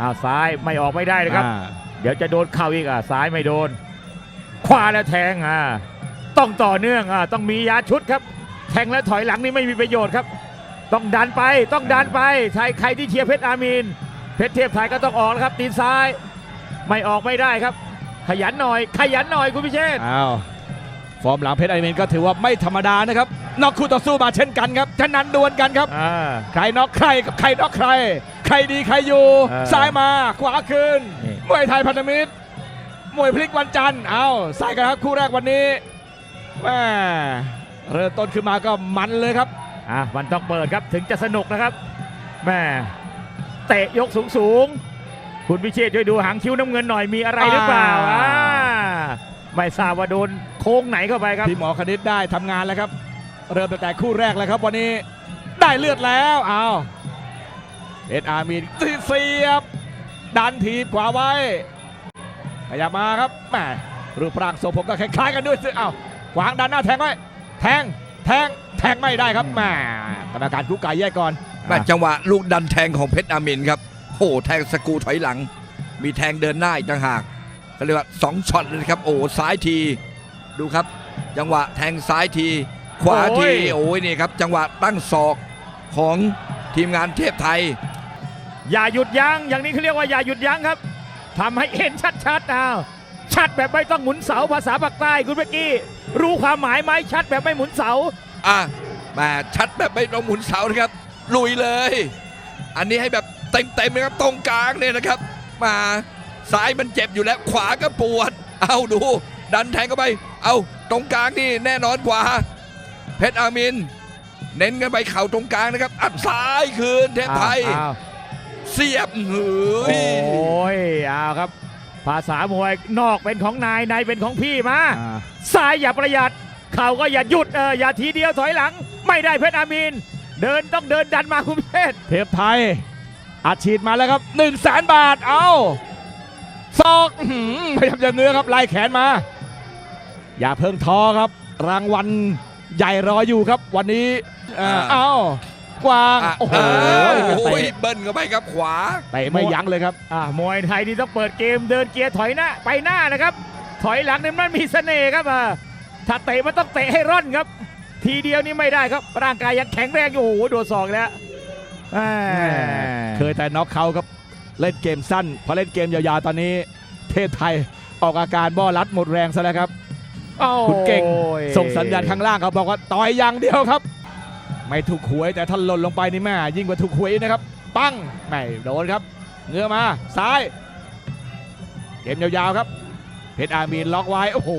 อ้าวซ้ายไม่ออกไม่ได้นะครับอ่าเดี๋ยวจะโดนเข่าอีกอะซ้ายไม่โดน ขวาแล้วแทงอะต้องต่อเนื่องอะต้องมียาชุดครับ แทงแล้วถอยหลังนี่ไม่มีประโยชน์ครับ ต้องดันไปต้องดันไปใครใครที่เชียร์เพชรอามีนเพชรเทพไทยก็ต้องออกแล้วครับตีนซ้าย ไม่ออกไม่ได้ครับ ขยันหน่อย ขยันหน่อยคุณพิเชษฐ์อ้าว ฟอร์มหลังเพชรไอเมนก็ถือว่าไม่ธรรมดานะครับน็อกคู่ต่อสู้มาเช่นกันครับฉะนั้นดวลกันครับอ่าใครน็อกใครกับใครน็อกใคร ใครดีใครอยู่เออซ้ายมาขวาคืนนี่มวยไทยพันธมิตรมวยพลิกวันจันทร์เอาใส่กันครับคู่แรกวันนี้แม่เริ่มต้นขึ้นมาก็มันเลยครับอะมันต้องเปิดครับถึงจะสนุกนะครับแม่เตะยกสูงสูงๆคุณพิเชษช่วยดูหางคิ้วน้ำเงินหน่อยมีอะไรหรือเปล่าอ่าอ่า ไม่ทราบว่าโดนโค้งไหนเข้าไปครับพี่หมอคณิตได้ทำงานแล้วครับ เริ่มตั้งแต่คู่แรกแล้วครับ วันนี้ได้เลือดแล้วเอาเอ็ดอาร์มีนเสียบ ดันทีบขวาไว้ขยับมาครับแหมรูปร่างทรงผมก็คล้ายๆกันด้วยสิเอ้าขวางดันหน้าแทงไว้แทงแทงแทงไม่ได้ครับแหมกรรมการกู้ไก่แยกก่อนแม่จังหวะลูกดันแทงของเพชรอามินครับโอ้โหแทงสกรูถอยหลัง มีแทงเดินหน้าอีกต่างหาก เขาเรียกว่าสองช็อตเลยนะครับ โอ้โหซ้ายทีดูครับ จังหวะแทงซ้ายที ขวาทีโอ้ยโอ้ยนี่ครับ จังหวะตั้งศอกของทีมงานเทพไทย อย่าหยุดยัง้งอย่างนี้เขาเรียกว่าอย่าหยุดยั้งครับทำให้เห็นชัดๆอ้าวชัดแบบไม่ต้องหมุนเสาภาษาปากใต้คุณเมื่อกี้รู้ความหมายไหมชัดแบบไม่หมุนเสาอะแม่ชัดแบบไม่ต้องหมุนเสานะครับ ลุยเลย อันนี้ให้แบบเต็มๆนะครับตรงกลางเนี่ยนะครับ มา ซ้ายมันเจ็บอยู่แล้ว ขวาก็ปวด เอาดู ดันแทงเข้าไป เอาตรงกลางนี่แน่นอนกว่าเพชรอามิน เน้นกันไปเข่าตรงกลางนะครับ อัดซ้ายคืนเทพไทย อ้าวเสียบเฮ้ยโอ้ยเอาครับ ภาษามวยนอกเป็นของนายในเป็นของพี่มาอ่าซ้ายอย่าประหยัด เข่าก็อย่าหยุดเอออย่าทีเดียวถอยหลัง ไม่ได้เพชรอามีน เดินต้องเดินดันมาคุณเพชร เทพไทยอัดฉีดมาแล้วครับ1นึ่งแสนบาท เอา ศอกอื้อหือพยายามจะเนื้อครับไล่แขนมา อย่าเพิ่งท้อครับ รางวัลใหญ่รออยู่ครับ วันนี้เอ่ออ่า เอากวางอะโอ้โหอ่าโอ้โหเตะเบิ้ลเข้าไปครับขวา เตะไม่ยั้งเลยครับ อ่ามวยไทยนี่ต้องเปิดเกมเดินเกียร์ถอยหน้าไปหน้านะครับ ถอยหลังเนี่ยมันมีเสน่ห์ครับอ่าถ้าเตะมันต้องเตะให้ร่อนครับ ทีเดียวนี่ไม่ได้ครับ ร่างกายยังแข็งแรงอยู่โอ้โหโดนศอกแล้วแหม่เคยแต่น็อกเขาครับ เล่นเกมสั้นพอเล่นเกมยาวๆตอนนี้เทพไทยออกอาการบ้อรัดหมดแรงซะแล้วครับโอ้ยคุณเก่งส่งสัญญาณข้างล่างเขาบอกว่าต่อยอย่างเดียวครับ ไม่ถูกหวยแต่ถ้าหล่นลงไปนี่แม่ยิ่งกว่าถูกหวยนะครับ ปั้งไม่โดนครับเงื้อมาซ้ายเกมยาวๆครับเพชรอามีนล็อกไว้โอ้โห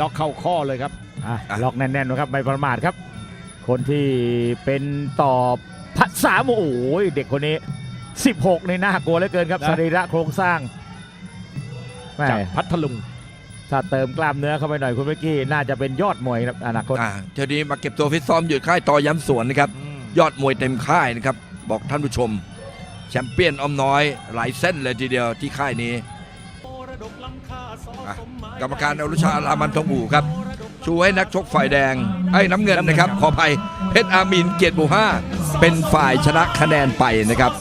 ล็อกเข้าข้อเลยครับอะล็อกแน่นๆนะครับไม่ประมาทครับ คนที่เป็นต่อภาษาโมโอ้ยเด็กคนนี้ 16ในน่ากลัวเหลือเกินครับนะ สรีระโครงสร้างแม่จากพัทลุง ถ้าเติมกล้ามเนื้อเข้าไปหน่อยคุณเมื่อกี้น่าจะเป็นยอดมวยครับอนาคต อ่าเทีนี้มาเก็บตัวฟิตซ้อมอยู่ค่ายต่อย้ำสวนนะครับ ยอดมวยเต็มค่ายนะครับ บอกท่านผู้ชม แชมเปี้ยนอ้อมน้อยหลายเส้นเลยทีเดียวที่ค่ายนี้อะกรรมการอรุชารามันทองอู่ครับ ชูให้นักชกฝ่ายแดงไอ้ยน้ำเงินนะครับ ขออภัยเพชรอามีนเกียรติบุห้าเป็นฝ่ายชนะคะแนนไปนะครับ